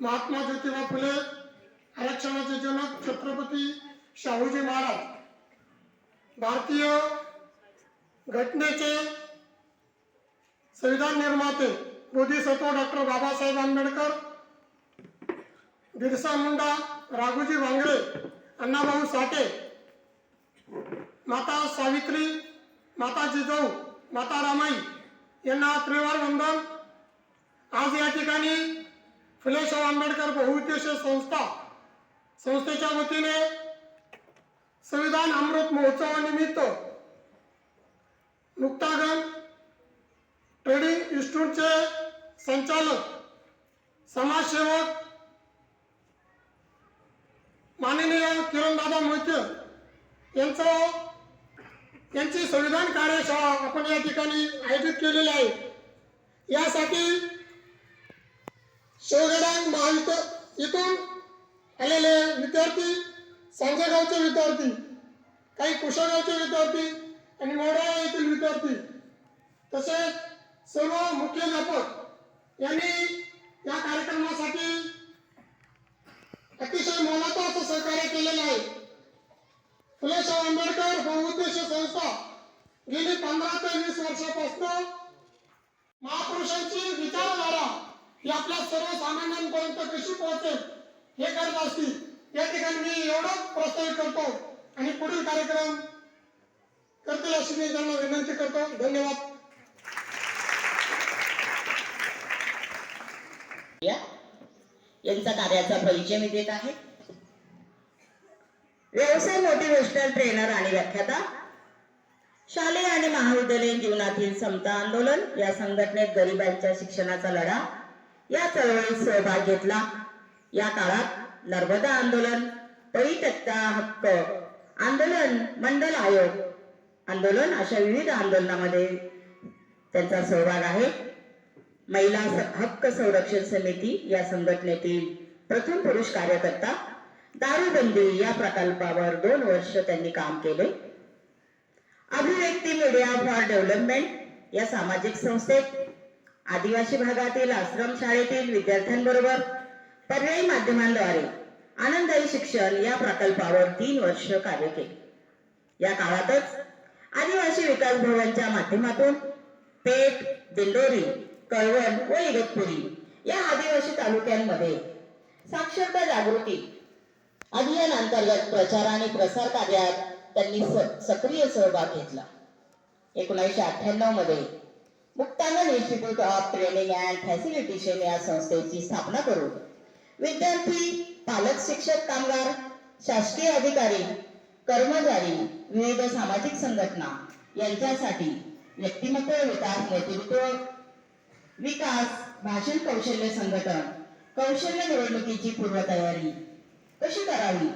महात्मा ज्योतिबा फुले आरक्षणाचे जनक छत्रपती शाहूजी महाराज. भारतीय घटनेचे संविधान निर्माते बोधिसत्व डॉक्टर बाबासाहेब आंबेडकर बिरसा मुंडा राघोजी भांगरे अण्णाभाऊ साठे माता सावित्री माता जिजाऊ माता रामाई यांना त्रिवार वंदन. आज या ठिकाणी फुले आंबेडकर बहुउद्देशीय संस्था. संस्थेच्या वतीने संविधान अमृत महोत्सवानिमित्त मुक्तागण ट्रेडिंग इन्स्टिट्यूटचे संचालक समाजसेवक माननीय किरणदादा मोहिते यांचं यांची संविधान कार्यशाळा आपण या ठिकाणी आयोजित केलेली आहे. यासाठी शिवगडांग महाविद्या इथून आलेले विद्यार्थी सांजेगावचे विद्यार्थी काही कुशागावचे विद्यार्थी आणि मोडाळा येथील विद्यार्थी तसेच सर्व मुख्याध्यापक यांनी या कार्यक्रमासाठी अतिशय मोलाचं असं सहकार्य केलेलं आहे. फुले शाहू आंबेडकर बहुउद्देशीय संस्था गेली पंधरा ते वीस वर्षापासून महापुरुषांची विचारधारा ती आपल्या सर्वसामान्यांपर्यंत कशी पोहोचेल हे करत असतील. या ठिकाणी मी एवढंच प्रस्तावित करतो आणि पुढील कार्यक्रम करतील अशी मी त्यांना विनंती करतो. धन्यवाद. या. यांचा कार्याचा परिचय मी देत आहे. व्यवसाय मोटिवेशनल ट्रेनर आणि व्याख्याता. शालेय आणि महाविद्यालयीन जीवनातील समता आंदोलन. या संघटनेत गरिबांच्या शिक्षणाचा लढा. या चळवळीत सहभाग घेतला. या काळात नर्मदा आंदोलन परित्यक्ता हक्क आंदोलन मंडल आयोग आंदोलन अशा विविध आंदोलनामध्ये त्यांचा सहभाग आहे. महिला हक्क संरक्षण समिती या संघटनेतील प्रथम पुरुष कार्यकर्ता दारूबंदी या प्रकल्पावर दोन वर्ष त्यांनी काम केले. अभिव्यक्ती मीडिया फॉर डेव्हलपमेंट या सामाजिक संस्थेत आदिवासी भागातील आश्रम शाळेतील विद्यार्थ्यांबरोबर पर्यायी माध्यमांद्वारे आनंददायी शिक्षण या प्रकल्पावर तीन वर्ष कार्य केले. या काळातच आदिवासी विकास भवनच्या माध्यमातून पेठ दिंडोरी कळवण व इगतपुरी या आदिवासी तालुक्यांमध्ये साक्षरता जागृती अभियान अंतर्गत प्रचार आणि प्रसार कार्यात त्यांनी स- सक्रिय सहभाग घेतला. एकोणीसशे अठ्ठ्याण्णवमध्ये Muktanand institute of training and facilitation या संस्थेची स्थापना करून विद्यार्थी पालक शिक्षक कामगार शासकीय अधिकारी कर्मचारी विविध सामाजिक संघटना यांच्यासाठी व्यक्तिमत्व विकास नेतृत्व विकास भाषण कौशल्य संघटन कौशल्य निवडणुकीची पूर्वतयारी कशी करावी?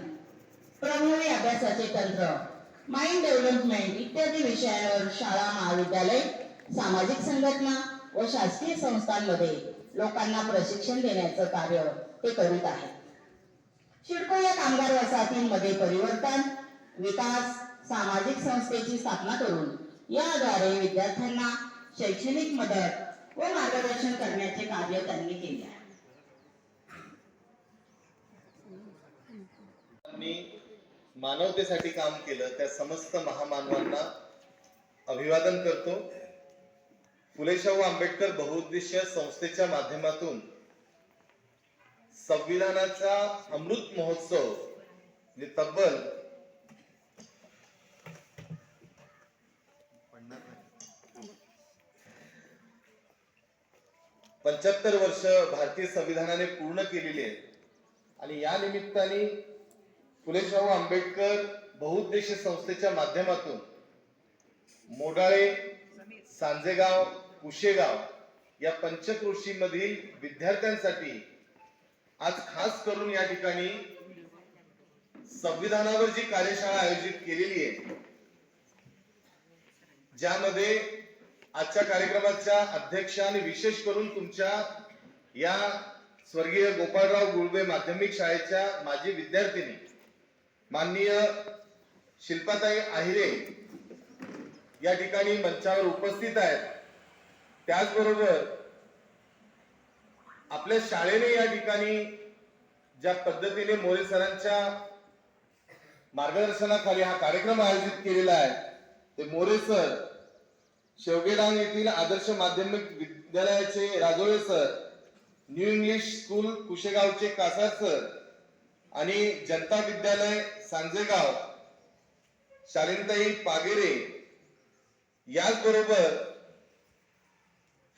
प्रभावी अभ्यासाचे तंत्र माइंड डेव्हलपमेंट इत्यादी विषयांवर शाळा महाविद्यालय सामाजिक संघटना व शासकीय संस्थांमध्ये लोकांना प्रशिक्षण देण्याचं कार्य ते करीत आहे शिडको या कामगार वसाहतींमध्ये परिवर्तन विकास सामाजिक संस्थेची स्थापना करून याद्वारे विद्यार्थ्यांना शैक्षणिक मदत व मार्गदर्शन करण्याचे कार्य त्यांनी केले आहे. मानवतेसाठी काम केलं त्या समस्त महामानवांना अभिवादन करतो. फुले शाहू आंबेडकर बहुउद्देशीय संस्थेच्या माध्यमातून संविधानाचा अमृत महोत्सव म्हणजे तब्बल पंच्याहत्तर वर्ष भारतीय संविधानाने पूर्ण केलेली आहेत आणि या निमित्ताने फुले शाहू आंबेडकर बहुउद्देशीय संस्थेच्या माध्यमातून मोडाळे सांजेगाव कुशेगाव या पंचकृषीमधील विद्यार्थ्यांसाठी आज खास करून या ठिकाणी संविधानावर जी कार्यशाळा आयोजित केलेली आहे ज्यामध्ये आजच्या कार्यक्रमाच्या अध्यक्ष आणि विशेष करून तुमच्या या स्वर्गीय गोपाळराव गुळबे माध्यमिक शाळेच्या माजी विद्यार्थिनी माननीय शिल्पाताई आहिरे या ठिकाणी मंचावर उपस्थित आहेत. त्याचबरोबर आपल्या शाळेने या ठिकाणी ज्या पद्धतीने मोरे सरांच्या मार्गदर्शनाखाली हा कार्यक्रम आयोजित केलेला आहे ते मोरे सर शेवगेडांग येथील आदर्श माध्यमिक विद्यालयाचे Rajole sir new English school कुशेगावचे Kasar sir आणि जनता विद्यालय सांजेगाव शालिनताई पागेरे याचबरोबर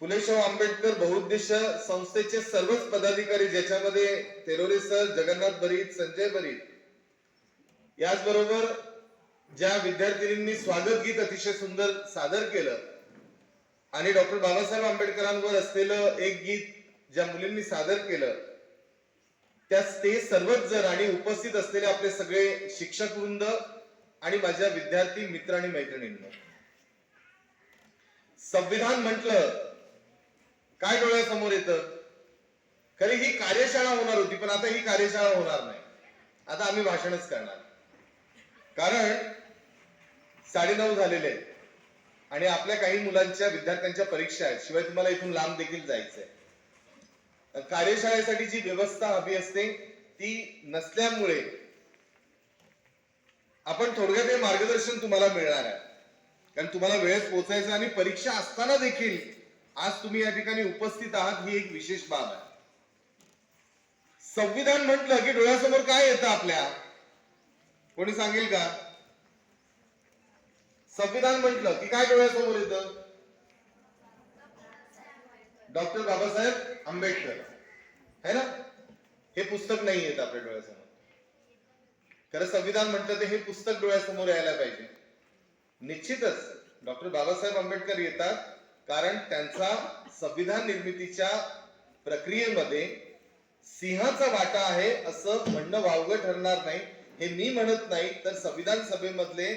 फुलेशाह आंबेडकर बहुउद्देश संस्थेचे सर्वच पदाधिकारी ज्याच्यामध्ये तेरोरे सर जगन्नाथ बरीत संजय बरीत याचबरोबर ज्या विद्यार्थिनींनी स्वागत गीत अतिशय सुंदर सादर केलं आणि डॉक्टर बाबासाहेब आंबेडकरांवर असलेलं एक गीत ज्या मुलींनी सादर केलं त्या ते सर्वच जण आणि उपस्थित असलेले आपले सगळे शिक्षक वृंद आणि माझ्या विद्यार्थी मित्र आणि मैत्रिणींना. संविधान म्हटलं काय डोळ्यासमोर येतं? खरी ही कार्यशाळा होणार होती पण आता ही कार्यशाळा होणार नाही. आता आम्ही भाषणच करणार. कारण साडेनऊ झालेले आहेत. आणि आपल्या काही मुलांच्या विद्यार्थ्यांच्या परीक्षा आहेत. शिवाय तुम्हाला इथून लांब देखील जायचंय. कार्यशाळेसाठी जी व्यवस्था हवी असते ती नसल्यामुळे आपण थोडक्यात हे मार्गदर्शन तुम्हाला मिळणार आहे. कारण तुम्हाला वेळेत पोहोचायचं आणि परीक्षा असताना देखील आज तुम्ही या ठिकाणी उपस्थित आहात ही एक विशेष बाब आहे. संविधान म्हटलं की डोळ्यासमोर काय येतं आपल्या? कोणी सांगेल का? संविधान म्हटलं की काय डोळ्यासमोर येतं? डॉक्टर बाबासाहेब आंबेडकर. है ना? हे पुस्तक नाही येत आपल्या डोळ्यासमोर. खरं संविधान म्हटलं तर हे पुस्तक डोळ्यासमोर यायला पाहिजे. निश्चितच डॉक्टर बाबासाहेब आंबेडकर येतात कारण त्यांचा संविधान निर्मितीच्या प्रक्रियेमध्ये सिंहाचा वाटा आहे असं म्हणणं वावगं ठरणार नाही हे मी म्हणत नाही. तर संविधान सभेमधले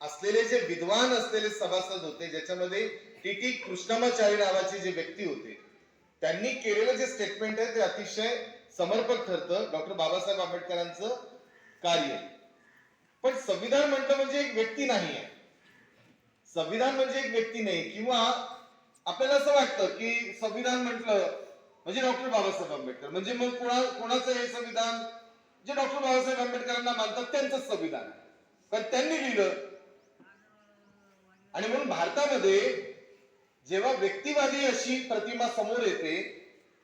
असलेले जे विद्वान असलेले सभासद होते ज्याच्यामध्ये टी टी कृष्णमाचारी नावाचे जे व्यक्ती होते त्यांनी केलेलं जे स्टेटमेंट आहे ते अतिशय समर्पक ठरतं. डॉक्टर बाबासाहेब आंबेडकरांचं कार्य. पण संविधान म्हटलं म्हणजे एक व्यक्ती नाही आहे संविधान म्हणजे एक व्यक्ती नाही किंवा आपल्याला असं वाटतं की संविधान म्हटलं म्हणजे डॉक्टर बाबासाहेब आंबेडकर. म्हणजे मग कोणा कोणाचं हे संविधान? जे डॉक्टर बाबासाहेब आंबेडकरांना मानतात त्यांचंच संविधान कारण त्यांनी लिहिलं. आणि म्हणून भारतामध्ये जेव्हा व्यक्तिवादी अशी प्रतिमा समोर येते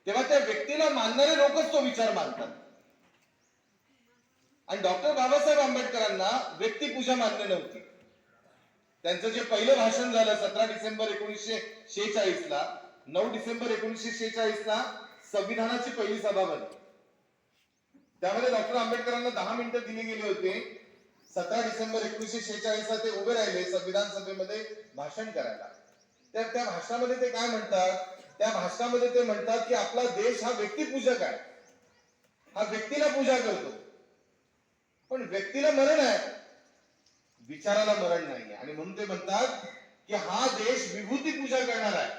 तेव्हा त्या व्यक्तीला मानणारे लोकच तो विचार मानतात. आणि डॉक्टर बाबासाहेब आंबेडकरांना व्यक्तिपूजा मान्य नव्हती. त्यांचं जे पहिलं भाषण झालं सतरा डिसेंबर एकोणीसशे शेहेचाळीस ला नऊ डिसेंबर एकोणीसशे शेहेचाळीस ला संविधानाची पहिली सभा भरली त्यामध्ये डॉक्टर आंबेडकरांना दहा मिनिटं दिली गेली होते. सतरा डिसेंबर एकोणीसशे शेहेचाळीस ला ते उभे राहिले संविधान सभेमध्ये भाषण करायला. त्या त्या भाषणामध्ये ते काय म्हणतात? त्या भाषणामध्ये ते म्हणतात की आपला देश हा व्यक्तिपूजक आहे. हा व्यक्तीला पूजा करतो. पण व्यक्तीला मरण आहे. विचाराला मरण नाही आणि म्हणून ते म्हणतात की हा देश विभूती पूजा करणार आहे.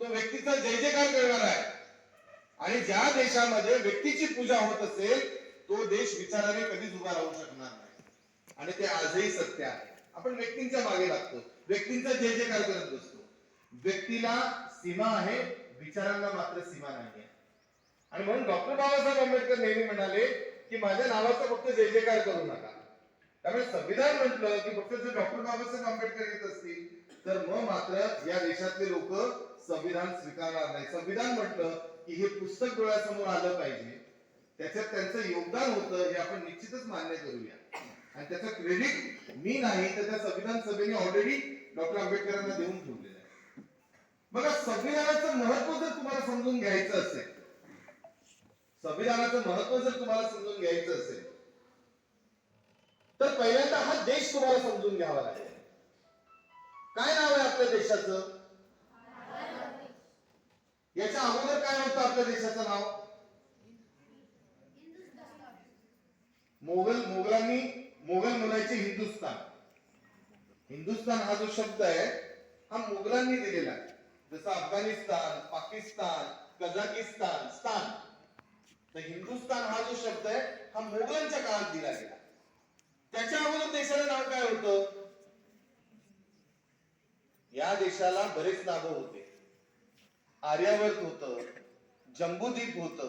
तो व्यक्तीचा जय जयकार करणार आहे. आणि ज्या देशामध्ये व्यक्तीची पूजा होत असेल तो देश विचाराने कधीच उभा राहू शकणार नाही. आणि ते आजही सत्य आहे. आपण व्यक्तींच्या मागे लागतो. व्यक्तींचा जय जयकार करत बसतो. व्यक्तीला सीमा आहे विचारांना मात्र सीमा नाही आहे आणि म्हणून डॉक्टर बाबासाहेब आंबेडकर नेहमी म्हणाले की माझ्या नावाचा फक्त जय जयकार करू नका. त्यामुळे संविधान म्हटलं की फक्त जर डॉक्टर बाबासाहेब आंबेडकर येत असतील तर मग मात्र या देशातले लोक संविधान स्वीकारणार नाही संविधान म्हटलं की हे पुस्तक डोळ्यासमोर आलं पाहिजे. त्याच्यात त्यांचं योगदान होतं हे आपण निश्चितच मान्य करूया. आणि त्याचं क्रेडिट मी नाही तर त्या संविधान सभेने ऑलरेडी डॉक्टर आंबेडकरांना देऊन ठेवलेलं आहे. बघा संविधानाचं महत्त्व जर तुम्हाला समजून घ्यायचं असेल संविधानाचं महत्त्व जर तुम्हाला समजून घ्यायचं असेल तर पहिल्यांदा हा देश तुम्हाला समजून घ्यावा लागेल. काय नाव आहे आपल्या देशाचं? याच्या अगोदर काय होतं आपल्या देशाचं नाव? मोगल मोगलांनी मोगल म्हणायचे हिंदुस्तान हिंदुस्तान हा जो शब्द आहे हा मोगलांनी दिलेला आहे. जसं अफगाणिस्तान पाकिस्तान कझाकिस्तान स्थान. तर हिंदुस्तान हा जो शब्द आहे हा मोगलांच्या काळात दिला गेला. त्याच्या अगोदर देशाला नाव काय होतं? या देशाला बरेच नावं होते. आर्यावर्त होत जम्बूद्वीप होत.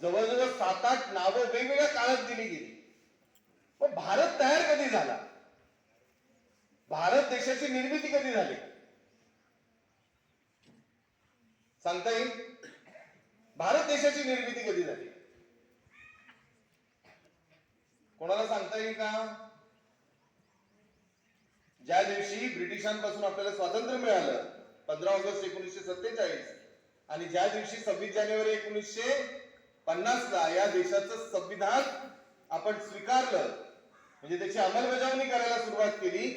जवळजवळ सात आठ नावं वेगवेगळ्या काळात दिली गेली. पण भारत तयार कधी झाला? भारत देशाची निर्मिती कधी झाली? सांगता येईल? भारत देशाची निर्मिती कधी झाली? कोणाला सांगता येईल का? ज्या दिवशी ब्रिटिशांपासून आपल्याला स्वातंत्र्य मिळालं पंधरा ऑगस्ट एकोणीसशे सत्तेचाळीस आणि ज्या दिवशी सव्वीस जानेवारी एकोणीसशे पन्नास ला या देशाचं संविधान आपण स्वीकारलं म्हणजे त्याची अंमलबजावणी करायला सुरुवात केली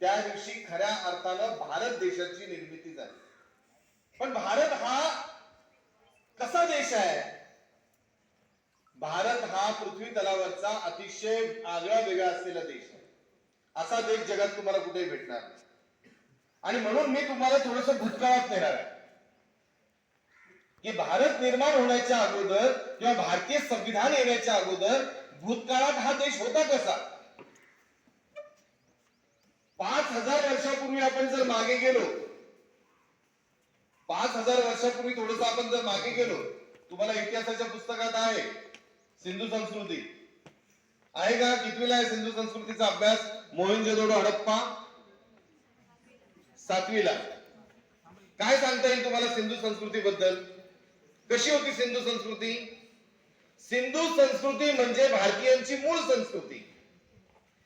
त्या दिवशी खऱ्या अर्थानं भारत देशाची निर्मिती झाली. पण भारत हा कसा देश आहे? भारत हा पृथ्वी तलावरचा अतिशय आगळा वेगळा असलेला देश आहे. असा देश जगात तुम्हाला कुठेही भेटणार नाही. आणि म्हणून मी तुम्हाला थोडस भूतकाळात नेणार आहे. की भारत निर्माण होण्याच्या अगोदर किंवा भारतीय संविधान येण्याच्या अगोदर भूतकाळात हा देश होता कसा? पाच हजार वर्षापूर्वी आपण जर मागे गेलो पाच हजार वर्षापूर्वी थोडस आपण जर मागे गेलो तुम्हाला इतिहासाच्या पुस्तकात आहे. सिंधू संस्कृती. आहे का? कितवीला आहे सिंधू संस्कृतीचा अभ्यास? मोहिंजोदडो हडप्पा. सातवीला. काय सांगता येईल तुम्हाला सिंधू संस्कृतीबद्दल? कशी होती सिंधू संस्कृती? सिंधू संस्कृती म्हणजे भारतीयांची मूळ संस्कृती.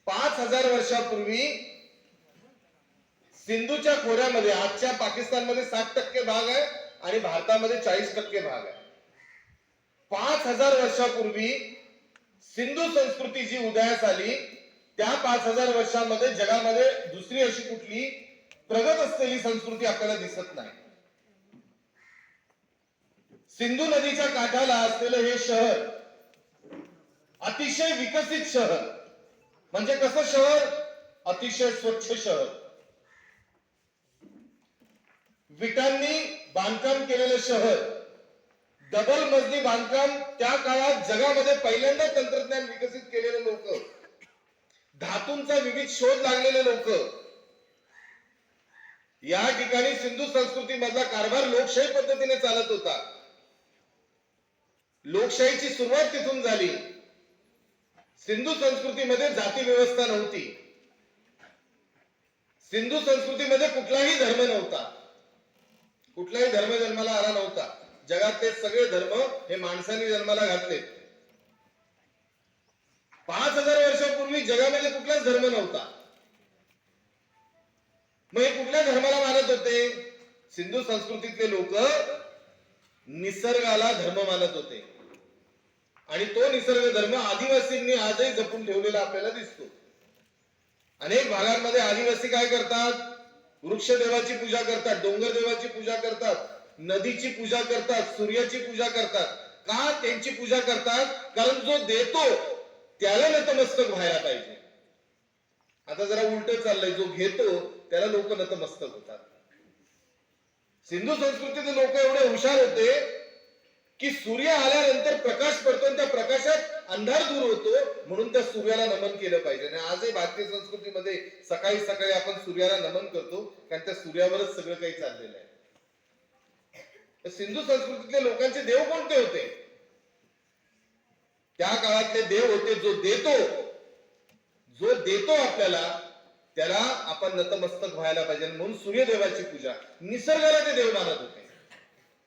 पाच हजार वर्षापूर्वी सिंधूच्या खोऱ्यामध्ये आजच्या पाकिस्तानमध्ये साठ टक्के भाग आहे आणि भारतामध्ये चाळीस टक्के भाग आहे. पाच हजार वर्षापूर्वी सिंधू संस्कृती जी उदयास आली त्या पाच हजार वर्षामध्ये जगामध्ये दुसरी अशी कुठली प्रगत असलेली संस्कृती आपल्याला दिसत नाही. सिंधू नदीच्या काठाला असलेलं हे शहर अतिशय विकसित शहर. म्हणजे कसं शहर? अतिशय स्वच्छ शहर. विटांनी बांधकाम केलेलं शहर डबल मजली बांधकाम त्या काळात जगामध्ये पहिल्यांदा तंत्रज्ञान विकसित केलेले लोक धातूंचा विविध शोध लागलेले लोक. या ठिकाणी सिंधू संस्कृती मधला कारभार लोकशाही पद्धतीने चालत होता. लोकशाहीची सुरुवात तिथून झाली. सिंधू संस्कृतीमध्ये जाती व्यवस्था नव्हती. सिंधू संस्कृतीमध्ये कुठलाही धर्म नव्हता. कुठलाही धर्म जन्माला आला नव्हता. जगातले सगळे धर्म हे माणसांनी जन्माला घातले. पाच हजार वर्षापूर्वी जगामध्ये कुठलाच धर्म नव्हता. मग हे कुठल्या धर्माला मानत होते? सिंधू संस्कृतीतले लोक निसर्गाला धर्म मानत होते. आणि तो निसर्ग धर्म आदिवासींनी आजही जपून ठेवलेला आपल्याला दिसतो. अनेक भागांमध्ये आदिवासी काय करतात? वृक्ष देवाची पूजा करतात डोंगर देवाची पूजा करतात. नदीची पूजा करतात सूर्याची पूजा करतात. का त्यांची पूजा करतात? कारण जो देतो त्याला नतमस्तक व्हायला पाहिजे. आता जरा उलट चाललंय जो घेतो त्याला लोक नतमस्तक होतात. सिंधू संस्कृतीचे लोक एवढे हुशार होते की सूर्य आल्यानंतर प्रकाश पडतो आणि त्या प्रकाशात अंधार दूर होतो म्हणून त्या सूर्याला नमन केलं पाहिजे. आणि आजही भारतीय संस्कृतीमध्ये सकाळी सकाळी आपण सूर्याला नमन करतो कारण त्या सूर्यावरच सगळं काही चाललेलं आहे. तर सिंधू संस्कृतीतले लोकांचे देव कोणते होते? त्या काळातले देव होते जो देतो. जो देतो आपल्याला त्याला आपण नतमस्तक व्हायला पाहिजे. म्हणून सूर्यदेवाची पूजा निसर्गाला ते देव मानत होते.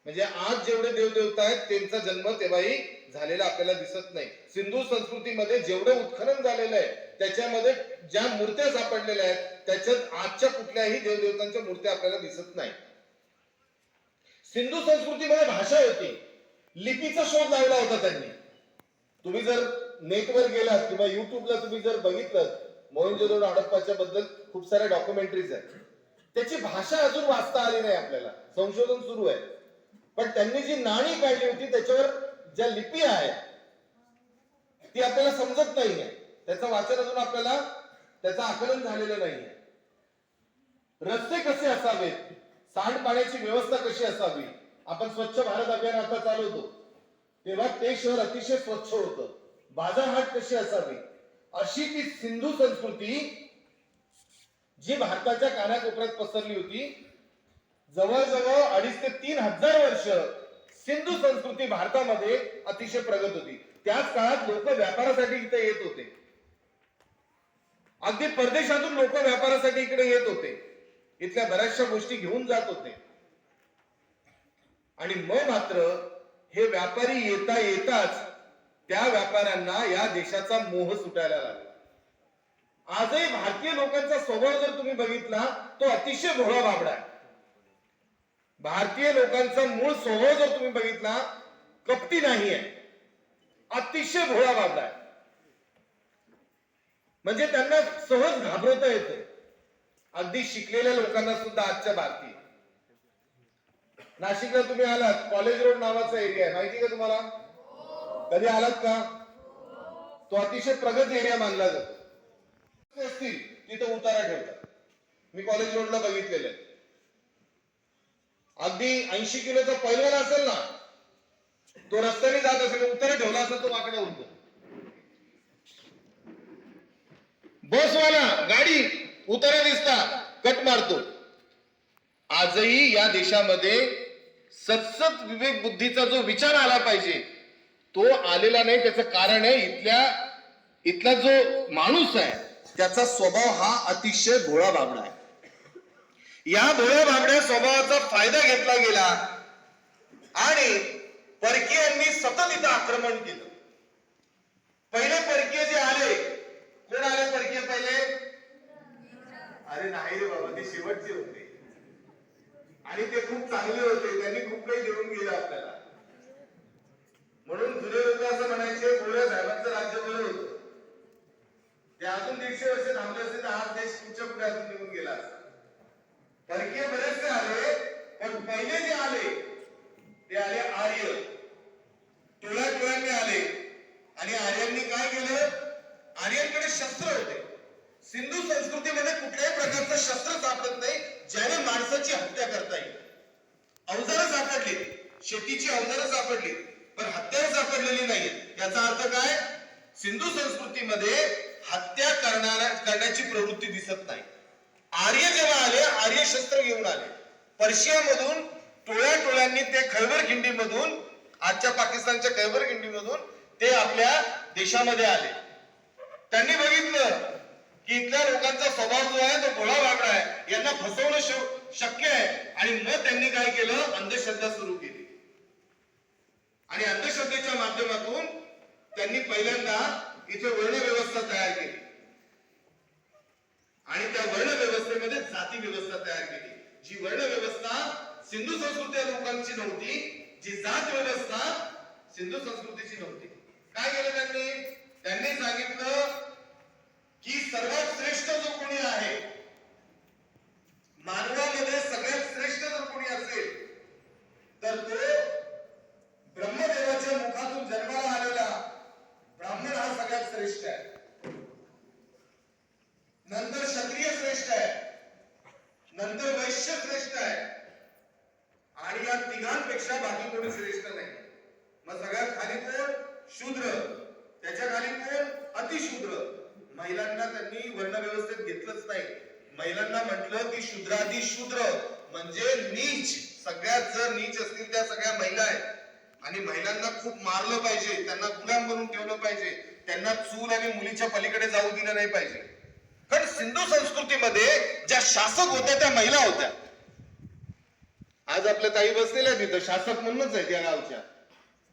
म्हणजे आज जेवढे देवदेवता आहेत त्यांचा जन्म तेव्हाही झालेला आपल्याला दिसत नाही. सिंधू संस्कृतीमध्ये जेवढं उत्खनन झालेलं आहे त्याच्यामध्ये ज्या मूर्त्या सापडलेल्या आहेत त्याच्यात आजच्या कुठल्याही देवदेवतांच्या मूर्त्या आपल्याला दिसत नाही. सिंधू संस्कृतीमध्ये भाषा होती लिपीचा शोध लावला होता त्यांनी. तुम्ही जर नेटवर गेलात किंवा युट्यूबला तुम्ही जर बघितलं मोहिंजोदडो हडप्पाच्या बद्दल खूप साऱ्या डॉक्युमेंटरीज आहेत. त्याची भाषा अजून वाचता आली नाही आपल्याला. संशोधन सुरू आहे. पण त्यांनी जी नाणी काढली होती त्याच्यावर ज्या लिपी आहेत ती आपल्याला समजत नाहीये. त्याचं वाचन अजून आपल्याला त्याचं आकलन झालेलं नाहीये. रस्ते कसे असावेत? सांडपाण्याची व्यवस्था कशी असावी? आपण स्वच्छ भारत अभियान आता चालवतो. तेव्हा ते शहर अतिशय स्वच्छ होतं. बाजारहाट कशी असावी? अशी ती सिंधू संस्कृती जी भारताच्या कानाकोपऱ्यात पसरली होती जवळजवळ अडीच ते तीन हजार वर्ष सिंधू संस्कृती भारतामध्ये अतिशय प्रगत होती. त्याच काळात लोक व्यापारासाठी इथे येत होते. अगदी परदेशातून लोक व्यापारासाठी इकडे येत होते. इथल्या बऱ्याचशा गोष्टी घेऊन जात होते. आणि मग मात्र हे व्यापारी येता येताच त्या व्यापाऱ्यांना या देशाचा मोह सुटायला लागला. आजही भारतीय लोकांचा स्वभाव जर तुम्ही बघितला तो अतिशय भोळा बाबडा आहे. भारतीय लोकांचा मूळ स्वभाव जर तुम्ही बघितला कपटी नाही आहे अतिशय भोळा बाबडा आहे. म्हणजे त्यांना सहज घाबरवता येतं अगदी शिकलेल्या लोकांना सुद्धा आजच्या भारतीय नाशिकला तुम्ही आलात कॉलेज रोड नावाचा एरिया आहे. माहिती का तुम्हाला? कधी आलात का? तो अतिशय प्रगत एरिया मानला जातो. असतील तिथं उतारा ठेवतात. मी कॉलेज रोडला बघितलेलं आहे. अगदी ऐंशी किलोचा पैलवान असेल ना तो रस्त्याने जात असेल उतारा ठेवला असेल तो वाकडा उडतो. बसवाला गाडी. उतारा दिसता. कट मारतो. आजही या देशामध्ये सतसत विवेक बुद्धीचा जो विचार आला पाहिजे तो आलेला नाही त्याचं कारण आहे इथल्या इथला जो माणूस आहे त्याचा स्वभाव हा अतिशय भोळा बाबडा आहे. या भोळ्या भाबड्या स्वभावाचा फायदा घेतला गेला आणि परकीयांनी सतत इथं आक्रमण केलं. पहिले परकीय जे आले कोण आले परकीय पहिले? अरे नाही रे बाबा ते शेवटचे होते. आणि ते खूप चांगले होते त्यांनी खूप काही देऊन गेलं आपल्याला. म्हणून जुने लोक असं म्हणायचे गोऱ्या साहेबांचं राज्य बरं होतं. ते अजून दीडशे वर्ष थांबले असते तर हा देश पुढच्या पुढे अजून निघून गेला असता. परकीय बरेचसे आले पण पहिले जे आले ते आले आर्य. टोळ्या टोळ्यांनी आले. आणि आर्यांनी काय केलं? आर्यांकडे शस्त्र होते. सिंधू संस्कृतीमध्ये कुठल्याही प्रकारचं शस्त्र सापडत नाही ज्याने माणसाची हत्या करता येईल. अवजारं सापडली शेतीची अवजारं सापडली पण हत्या सापडलेली नाही. याचा अर्थ काय? सिंधू संस्कृतीमध्ये हत्या करणाऱ्या करण्याची प्रवृत्ती दिसत नाही. आर्य जेव्हा आले आर्य शस्त्र घेऊन आले. पर्शियामधून टोळ्या टोळ्यांनी ते खैबर खिंडीमधून आजच्या पाकिस्तानच्या खैबर खिंडीमधून ते आपल्या देशामध्ये आले. त्यांनी बघितलं की इथल्या लोकांचा स्वभाव जो आहे तो भोळा वागडा आहे. यांना फसवणं शक्य आहे. आणि मग त्यांनी काय केलं? अंधश्रद्धा सुरू केली. आणि अंधश्रद्धेच्या माध्यमातून त्यांनी पहिल्यांदा इथे वर्ण व्यवस्था तयार केली. आणि त्या वर्ण व्यवस्थेमध्ये जाती व्यवस्था तयार केली. जी वर्ण व्यवस्था सिंधू संस्कृती लोकांची नव्हती जी जात व्यवस्था सिंधू संस्कृतीची नव्हती. काय केलं त्यांनी? त्यांनी सांगितलं की सर्वात श्रेष्ठ जो कोणी आहे मानवामध्ये सगळ्यात श्रेष्ठ जर कोणी असेल तर तो ब्रह्मदेवाच्या मुखातून जन्माला आलेला ब्राह्मण हा सगळ्यात श्रेष्ठ आहे नंतर क्षत्रिय श्रेष्ठ आहे नंतर वैश्य श्रेष्ठ आहे आणि या तिघांपेक्षा बाकी कोणी श्रेष्ठ नाही मग सगळ्यात खाली कोण शूद्र त्याच्याखाली कोण अतिशूद्र महिलांना त्यांनी वर्ण व्यवस्थेत घेतलंच नाही महिलांना म्हटलं की शूद्रादी शूद्र म्हणजे नीच सगळ्यात जर नीच असतील त्या सगळ्या महिला आहेत आणि महिलांना खूप मारलं पाहिजे त्यांना गुलाम बनवून ठेवलं त्यांना चूल आणि मुलीच्या पलीकडे जाऊ दिलं नाही पाहिजे. कारण सिंधू संस्कृतीमध्ये ज्या शासक होत्या त्या महिला होत्या. आज आपल्या ताई बसलेल्या तिथं शासक म्हणूनच आहेत या गावच्या.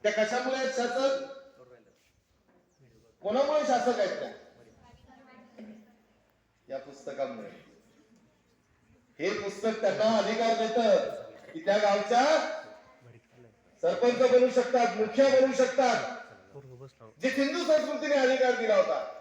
त्या कशामुळे आहेत शासक? कोणामुळे शासक आहेत त्या? या पुस्तकामुळे. हे पुस्तक त्यांना अधिकार देत की त्या गावच्या सरपंच बनू शकतात मुखिया बनू शकतात. जे सिंधू संस्कृतीने अधिकार दिला होता